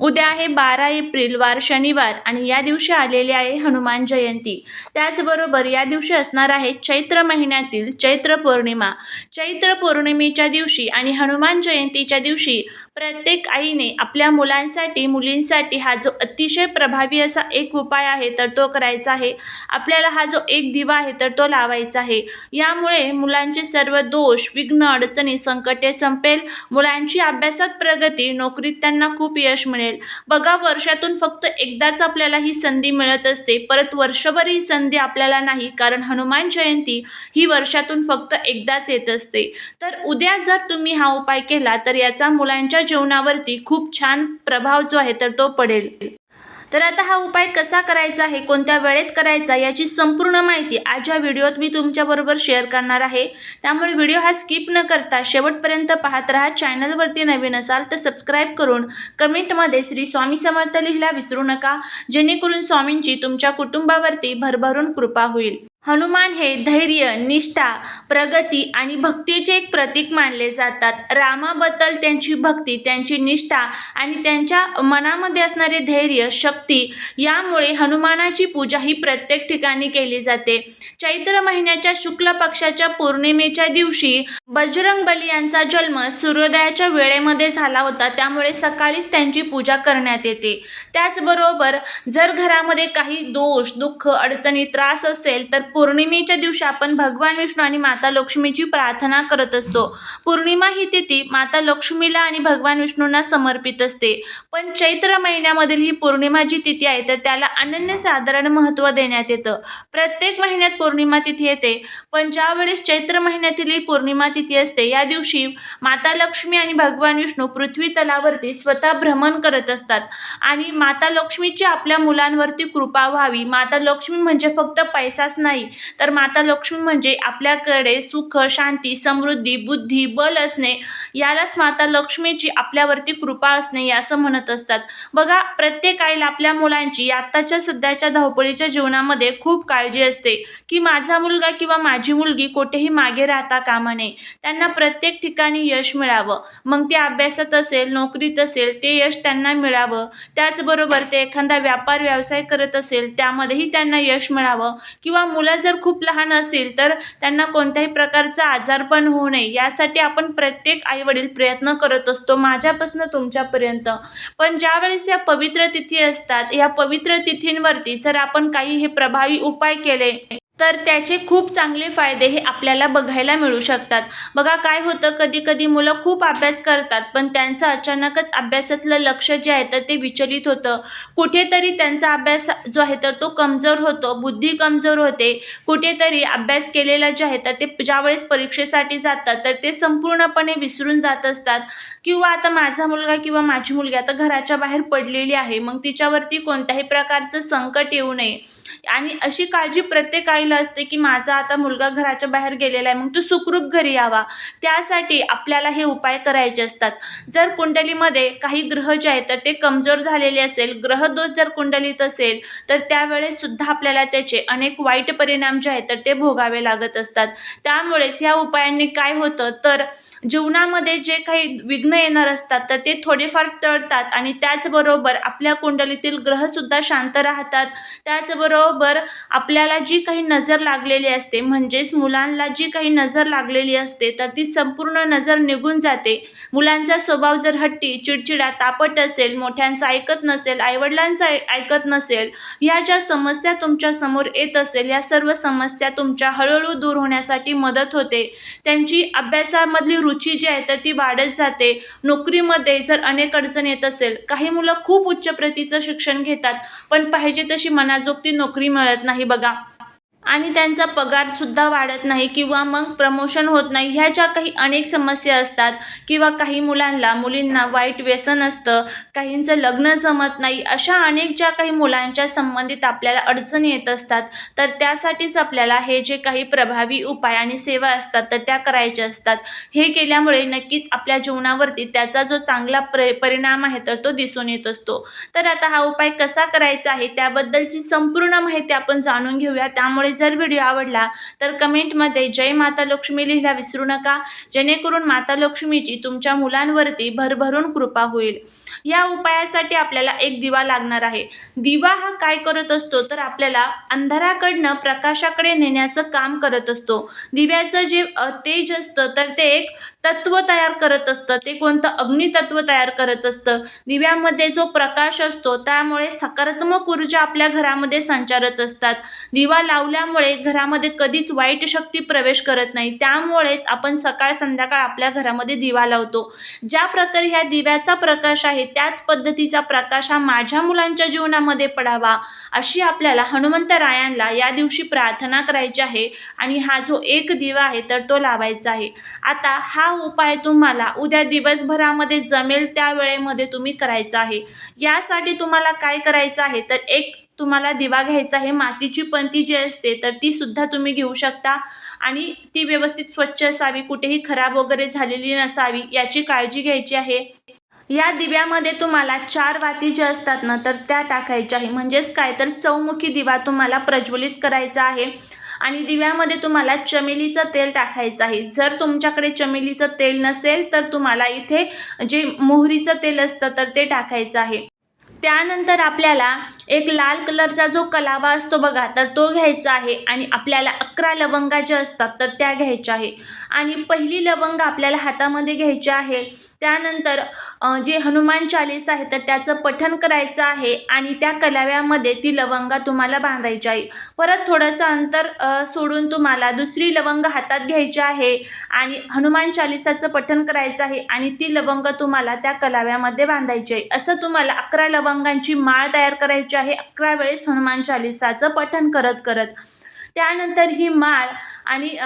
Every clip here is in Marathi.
उद्या आहे बारा एप्रिल वार शनिवार आणि या दिवशी आलेली आहे हनुमान जयंती. त्याचबरोबर या दिवशी असणार आहे चैत्र महिन्यातील चैत्र पौर्णिमा. चैत्र पौर्णिमेच्या दिवशी आणि हनुमान जयंतीच्या दिवशी प्रत्येक आईने आपल्या मुलांसाठी मुलींसाठी हा जो अतिशय प्रभावी असा एक उपाय आहे तर तो करायचा आहे. आपल्याला हा जो एक दिवा आहे तर तो लावायचा आहे. यामुळे मुलांचे सर्व दोष विघ्न अडचणी संकटे संपेल. मुलांची अभ्यासात प्रगती नोकरीत त्यांना खूप यश मिळेल. बघा वर्षातून फक्त एकदाच आपल्याला ही संधी मिळत असते. परत वर्षभर ही संधी आपल्याला नाही कारण हनुमान जयंती ही वर्षातून फक्त एकदाच येत असते. तर उद्या जर तुम्ही हा उपाय केला तर याचा मुलांच्या जीवनावरती खूप छान प्रभाव जो आहे तर तो पडेल. तर आता हा उपाय कसा करायचा आहे कोणत्या वेळेत करायचा याची संपूर्ण माहिती आज या व्हिडिओत मी तुमच्याबरोबर शेअर करणार आहे. त्यामुळे व्हिडिओ हा स्किप न करता शेवटपर्यंत पाहत राहा. चॅनलवरती नवीन असाल तर सबस्क्राईब करून कमेंटमध्ये श्री स्वामी समर्थ लिहिला विसरू नका. जेणेकरून स्वामींची तुमच्या कुटुंबावरती भरभरून कृपा होईल. हनुमान हे धैर्य निष्ठा प्रगती आणि भक्तीचे एक प्रतीक मानले जातात. रामाबद्दल त्यांची भक्ती त्यांची निष्ठा आणि त्यांच्या मनामध्ये असणारे धैर्य शक्ती यामुळे हनुमानाची पूजा ही प्रत्येक ठिकाणी केली जाते. चैत्र महिन्याच्या शुक्ल पक्षाच्या पौर्णिमेच्या दिवशी बजरंग बली यांचा जन्म सूर्योदयाच्या वेळेमध्ये झाला होता. त्यामुळे सकाळीच त्यांची पूजा करण्यात येते. त्याचबरोबर जर घरामध्ये काही दोष दुःख अडचणी त्रास असेल तर पौर्णिमेच्या दिवशी आपण भगवान विष्णू आणि माता लक्ष्मीची प्रार्थना करत असतो. पौर्णिमा ही तिथी माता लक्ष्मीला आणि भगवान विष्णूंना समर्पित असते. पण चैत्र महिन्यामधील ही पौर्णिमा जी तिथी आहे तर त्याला अनन्यसाधारण महत्त्व देण्यात येतं. प्रत्येक महिन्यात पौर्णिमा तिथी येते. पण ज्यावेळेस चैत्र महिन्यातील ही पौर्णिमा तिथी असते या दिवशी माता लक्ष्मी आणि भगवान विष्णू पृथ्वी तलावरती स्वतः भ्रमण करत असतात. आणि माता लक्ष्मीची आपल्या मुलांवरती कृपा व्हावी. माता लक्ष्मी म्हणजे फक्त पैसाच नाही तर माता लक्ष्मी म्हणजे आपल्याकडे सुख शांती समृद्धी बुद्धी बल असणे यालाच माता लक्ष्मीची आपल्यावरती कृपा असणे असं म्हणत असतात. बघा प्रत्येक आईला आपल्या मुलांची आत्ताच्या सध्याच्या धावपळीच्या जीवनामध्ये खूप काळजी असते. की माझा मुलगा किंवा माझी मुलगी कुठेही मागे राहता कामा नये. त्यांना प्रत्येक ठिकाणी यश मिळावं. मग ते अभ्यासात असेल नोकरीत असेल ते यश त्यांना मिळावं. त्याचबरोबर ते एखादा व्यापार व्यवसाय करत असेल त्यामध्येही त्यांना यश मिळावं. किंवा मुलं जर खूप लहान असतील तर त्यांना कोणत्याही प्रकारचा आजारपण होऊ नये. यासाठी आपण प्रत्येक आईवडील प्रयत्न करत असतो माझ्यापासून तुमच्यापर्यंत. पण ज्यावेळेस या पवित्र तिथी असतात या पवित्र तिथींवरती जर आपण काही हे प्रभावी उपाय केले तर त्याचे खूप चांगले फायदे हे आपल्याला बघायला मिळू शकतात. बघा काय होतं? कधी कधी मुलं खूप अभ्यास करतात पण त्यांचं अचानकच अभ्यासातलं लक्ष जे आहे तर ते विचलित होतं. कुठेतरी त्यांचा अभ्यास जो आहे तर तो कमजोर होतो बुद्धी कमजोर होते. कुठेतरी अभ्यास केलेला जे आहे तर ते ज्यावेळेस परीक्षेसाठी जातात तर ते संपूर्णपणे विसरून जात असतात. किंवा आता माझा मुलगा किंवा माझी मुलगी आता घराच्या बाहेर पडलेली आहे मग तिच्यावरती कोणत्याही प्रकारचं संकट येऊ नये. आणि अशी काळजी प्रत्येक आईला असते की माझा आता मुलगा घराच्या बाहेर गेलेला आहे मग तो सुखरूप घरी यावा. त्यासाठी आपल्याला हे उपाय करायचे असतात. जर कुंडलीमध्ये काही ग्रह जे आहेत तर ते कमजोर झालेले असेल ग्रहदोष जर कुंडलीत असेल तर त्यावेळेस सुद्धा आपल्याला त्याचे अनेक वाईट परिणाम जे आहेत तर ते भोगावे लागत असतात. त्यामुळेच ह्या उपायांनी काय होतं तर जीवनामध्ये जे काही विघ्न येणार असतात तर ते थोडेफार टळतात आणि त्याचबरोबर आपल्या कुंडलीतील ग्रहसुद्धा शांत राहतात. त्याचबरोबर आपल्याला जी काही नजर लागलेली असते. म्हणजेच मुलांना जी काही नजर लागलेली असते तर ती संपूर्ण नजर निघून जाते. मुलांचा स्वभाव जर हट्टी चिडचिडा तापट असेल मोठ्यांचं ऐकत नसेल आईवडिलांचं ऐ- ऐकत नसेल ह्या ज्या समस्या तुमच्यासमोर येत असेल या सर्व समस्या तुमच्या हळूहळू दूर होण्यासाठी मदत होते. त्यांची अभ्यासामधली रुची जी आहे तर ती वाढत जाते. नोकरीमध्ये जर अनेक अडचण येत असेल काही मुलं खूप उच्च प्रतीचं शिक्षण घेतात पण पाहिजे तशी मनाजोगती नोकरी मिळत नाही बघा. आणि त्यांचा पगारसुद्धा वाढत नाही किंवा मग प्रमोशन होत नाही. ह्या ज्या काही अनेक समस्या असतात किंवा काही मुलांना मुलींना वाईट व्यसन असतं काहींचं लग्न जमत नाही अशा अनेक ज्या काही मुलांच्या संबंधित आपल्याला अडचणी येत असतात. तर त्यासाठीच आपल्याला हे जे काही प्रभावी उपाय आणि सेवा असतात तर त्या करायच्या असतात. हे केल्यामुळे नक्कीच आपल्या जीवनावरती त्याचा जो चांगला प्र परिणाम आहे तर तो दिसून येत असतो. तर आता हा उपाय कसा करायचा आहे त्याबद्दलची संपूर्ण माहिती आपण जाणून घेऊया. त्यामुळे जर व्हिडिओ आवडला तर कमेंटमध्ये जय माता लक्ष्मी लिहिला विसरू नका. जेणेकरून माता लक्ष्मीची तुमच्या मुलांवरती भरभरून कृपा होईल. या उपायासाठी आपल्याला एक दिवा लागणार आहे. दिवा हा काय करत असतो? तर आपल्याला अंधाराकडनं प्रकाशाकडे नेण्याचं काम करत असतो. दिव्याचं जे तेज असतं तर ते एक तत्व तयार करत असतं. ते कोणतं? अग्नितत्व तयार करत असतं. दिव्यामध्ये जो प्रकाश असतो त्यामुळे सकारात्मक ऊर्जा आपल्या घरामध्ये संचारत असतात. दिवा लावल्या त्यामुळे घरामध्ये कधीच वाईट शक्ती प्रवेश करत नाही. त्यामुळेच आपण सकाळ संध्याकाळ आपल्या घरामध्ये दिवा लावतो. ज्या प्रकारे ह्या दिव्याचा प्रकाश आहे त्याच पद्धतीचा प्रकाश हा माझ्या मुलांच्या जीवनामध्ये पडावा अशी आपल्याला हनुमंतरायांना या दिवशी प्रार्थना करायची आहे आणि हा जो एक दिवा आहे तर तो लावायचा आहे. आता हा उपाय तुम्हाला उद्या दिवसभरामध्ये जमेल त्या वेळेमध्ये तुम्ही करायचा आहे. यासाठी तुम्हाला काय करायचं आहे? तर एक तुम्हाला दिवा घ्यायचा आहे मातीची पणती जी असते तर ती सुद्धा तुम्ही घेऊ शकता. आणि ती व्यवस्थित स्वच्छ असावी कुठेही खराब वगैरे झालेली नसावी याची काळजी घ्यायची आहे. या दिव्यामध्ये तुम्हाला चार वाती ज्या असतात ना तर त्या टाकायच्या आहे. म्हणजेच काय? तर चौमुखी दिवा तुम्हाला प्रज्वलित करायचा आहे. आणि दिव्यामध्ये तुम्हाला चमेलीचं तेल टाकायचं आहे. जर तुमच्याकडे चमेलीचं तेल नसेल तर तुम्हाला इथे जे मोहरीचं तेल असतं तर ते टाकायचं आहे. त्यानंतर आपल्याला एक लाल कलरचा जो कलावा असतो बघा तर तो घ्यायचा आहे आणि आपल्याला अकरा लवंगा ज्या असतात तर त्या घ्यायच्या आहे. आणि पहिली लवंग आपल्याला हातामध्ये घ्यायची आहे. त्यानंतर जे हनुमान चालीस आहे तर त्याचं पठन करायचं आहे आणि त्या कलाव्यामध्ये ती लवंगा तुम्हाला बांधायची आहे. परत थोडंसं अंतर सोडून तुम्हाला दुसरी लवंग हातात घ्यायची आहे आणि हनुमान चालिसाचं पठन करायचं आहे आणि ती लवंग तुम्हाला त्या कलाव्यामध्ये बांधायची आहे. असं तुम्हाला अकरा लवंगांची माळ तयार करायची आहे अकरा वेळेस हनुमान चालिसाचं पठन करत करत. त्यानंतर ही माळ आणि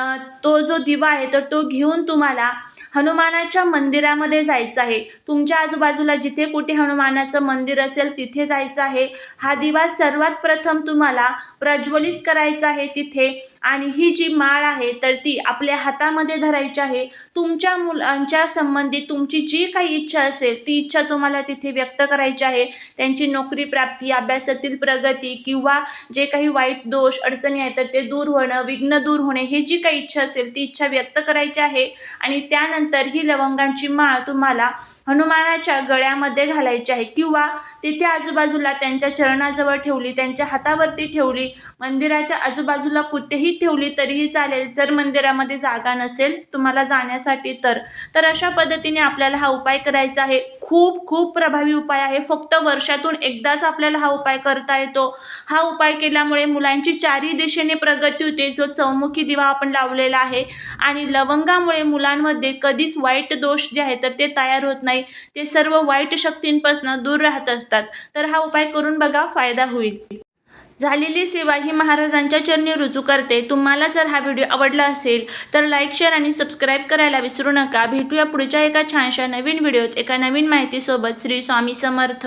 तो जो दिवा आहे तर तो घेऊन तुम्हाला हनुमानाच्या मंदिरामध्ये जायचं आहे. तुमच्या आजूबाजूला जिथे कुठे हनुमानाचं मंदिर असेल तिथे जायचं आहे. हा दिवा सर्वात प्रथम तुम्हाला प्रज्वलित करायचा आहे तिथे. आणि ही जी माळ आहे तर ती आपल्या हातामध्ये धरायची आहे. तुमच्या मुलांच्या संबंधित तुमची जी काही इच्छा असेल ती इच्छा तुम्हाला तिथे व्यक्त करायची आहे. त्यांची नोकरी प्राप्ती अभ्यासातील प्रगती किंवा जे काही वाईट दोष अडचणी आहेत तर ते दूर होणं विघ्न दूर होणे ही जी काही इच्छा असेल ती इच्छा व्यक्त करायची आहे. आणि त्यानंतर ही लवंगांची माळ तुम्हाला हनुमानाच्या गळ्यामध्ये घालायची आहे. किंवा तिथे आजूबाजूला त्यांच्या चरणाजवळ ठेवली त्यांच्या हातावरती ठेवली मंदिराच्या आजूबाजूला कुठेही ठेवली तरीही चालेल. जर मंदिरामध्ये जागा नसेल तुम्हाला जाण्यासाठी तर. तर अशा पद्धतीने आपल्याला हा उपाय करायचा आहे. खूप खूप प्रभावी उपाय आहे. फक्त वर्षातून एकदाच आपल्याला हा उपाय करता येतो. हा उपाय केल्यामुळे मुलांची चारही दिशेने प्रगती होते. जो चौमुखी दिवा आपण लावलेला आहे. आणि लवंगामुळे मुलांमध्ये कधीच वाईट दोष जे आहे तर ते तयार होत नाही. ते सर्व वाईट शक्तींपासून दूर राहत असतात. तर हा उपाय करून बघा फायदा होईल. झालेली सेवा ही महाराजांच्या चरणी रुजू करते. तुम्हाला जर हा व्हिडिओ आवडला असेल तर लाईक शेअर आणि सबस्क्राईब करायला विसरू नका. भेटूया पुढच्या एका छानशा नवीन व्हिडिओत एका नवीन माहितीसोबत. श्री स्वामी समर्थ.